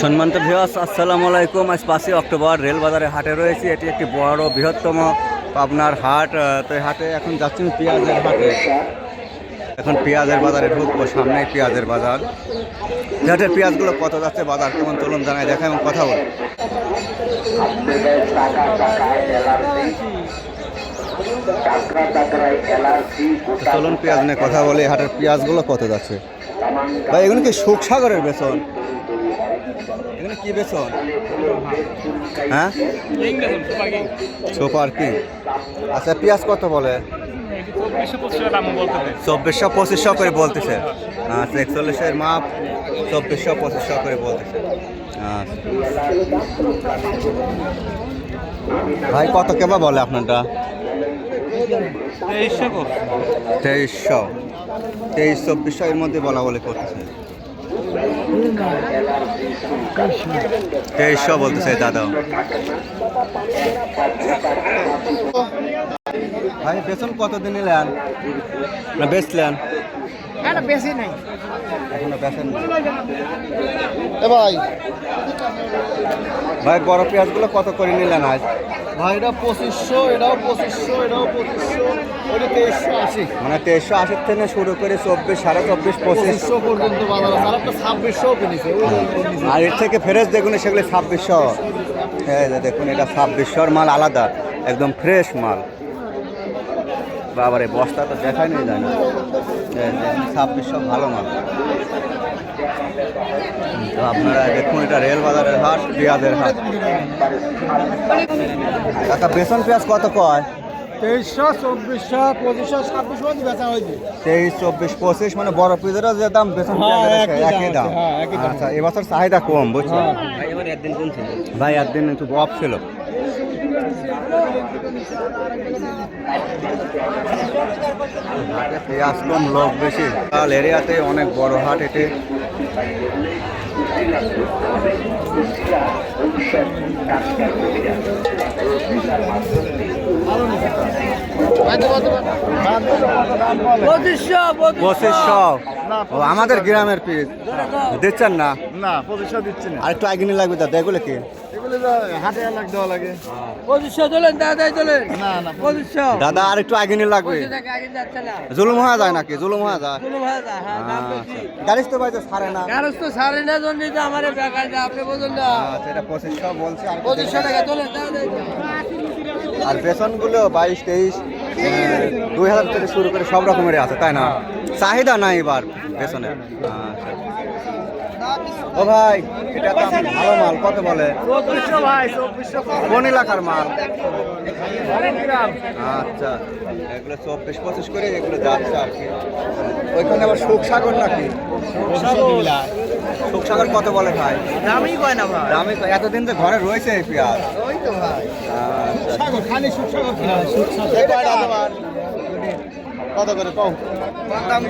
সম্মানিত ভিওয়াস আসসালামু আলাইকুম। আজ পাঁচই অক্টোবর, রেলবাজারে হাটে রয়েছে। এটি একটি বড় বৃহত্তম পাবনার হাট। তো হাটে এখন যাচ্ছি পেঁয়াজের হাটে। এখন পেঁয়াজের বাজারে ঢুকবো সামনে পেঁয়াজের বাজার। হাটের পেঁয়াজগুলো কত যাচ্ছে বাজার কেমন চলুন জানাই দেখা এবং কথা বল। চলুন পেঁয়াজ নিয়ে কথা বলে। হাটের পেঁয়াজগুলো কত যাচ্ছে? ভাই, এগুলো কি সুখসাগরের বেতন এগুলো কি বেতন হ্যাঁ? Super king. আচ্ছা পেঁয়াজ কত বলে? চব্বিশশো পঁচিশশো করে বলতেছে। আচ্ছা একচল্লিশের মাপ চব্বিশশো পঁচিশশো করে বলতেছে। আচ্ছা। ভাই কত কেবা বলে আপনারটা? তেইশশো। তেইশ চব্বিশশো এর মধ্যে বলা বলে করতেছে। তেইশশো বলতেছে দাদা। ভাই বেতন কতদিন নিলেন না বেচলেন। এটা বেশি নাই। এখনও বেচেন ভাই। ভাই বড় পেঁয়াজগুলো কত করে নিলেন আজ? ভাই এটা পঁচিশশো এটাও পঁচিশশো এটাও পঁচিশশো ওটা তেইশশো আশি। মানে তেইশশো আশির থেকে শুরু করে চব্বিশ সাড়ে চব্বিশ পঁচিশ। পঁচিশশো পর্যন্ত বাজার আছে আর একটা ছাব্বিশশো কিনেছে। আর এর থেকে ফ্রেশ দেখুন সেগুলো ছাব্বিশশো। এই যে দেখুন এটা ছাব্বিশশোর মাল আলাদা একদম ফ্রেশ মাল। বাবারে বস্তা তো দেখাই নিয়ে যায় না ছাব্বিশশো ভালো মাল। তো আপনারা দেখুন এটা রেল বাজারের হাট পেঁয়াজের হাট। কাকা বেসন পেঁয়াজ কত কয়? তেইশশো চব্বিশশো পঁচিশশো ছাব্বিশশো বেচা হয়েছে। তেইশ চব্বিশ পঁচিশ মানে বড় পিজেরও যে দাম বেসন হ্যাঁ, একই দাম হ্যাঁ, একই দাম। আচ্ছা এবছর চাহিদা কম বুঝছেন হ্যাঁ। ভাই একদিন একটু অফ ছিল। হাটে পেঁয়াজ লোক বেশি। কাল এরিয়াতে অনেক বড় হাট এটি। পঁচিশশো আমাদের গ্রামের পিস। দিচ্ছেন না? না পঁচিশশো দিচ্ছি না। আর একটু আগে লাগবে দাদা এগুলো কি হাটে লাখ দেওয়া লাগে। পঁচিশশো তোলেন দাদাই তোলেন। না না পঁচিশশো। দাদা আর একটু আগে লাগবে। না। জুলুম হয়ে যায় নাকি? জুলুম হয়ে যায়। কোনো ভাড়া না, হ্যাঁ দাম বেশি। গাড়ি তো ভাই তো ছাড়ে না। কারোর তো সাড়ে না জন্য তো আমার বেকার যা আপনি বলুন না আচ্ছা পঁচিশশো বলছে আর একটু পঁচিশশো টাকা তোলেন দাদাই আর বেতনগুলো বাইশ তেইশ দুই হাজার থেকে শুরু করে সব রকমেরই আছে তাই না? চাহিদা নাই এবার বেতনের আচ্ছা। ও ভাই এটা আপনি ভালো মাল কত বলে? কোন এলাকার মাল? আচ্ছা এগুলো চব্বিশ পঁচিশ করে এগুলো যাচ্ছে আর কি। ওইখানে আবার সুখসাগর নাকি? সুখসাগর কত বলে ভাই? দামই কয় না ভাই? আমি তো এতদিন তো ঘরে রয়েছে পেঁয়াজ। ওই তো ভাই। আচ্ছা। খালি এইটা কত করে দাম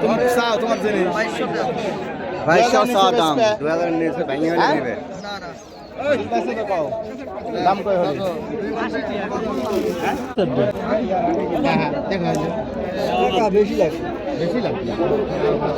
তুমি চাও তোমার জিনিস? বাইশশো ছ দাম? দু হাজার নিচে ভেঙে হলে হ্যাঁ? নেবে। দাম কয় হলো? হ্যাঁ হ্যাঁ দেখা বেশি লাগে বেশি লাগে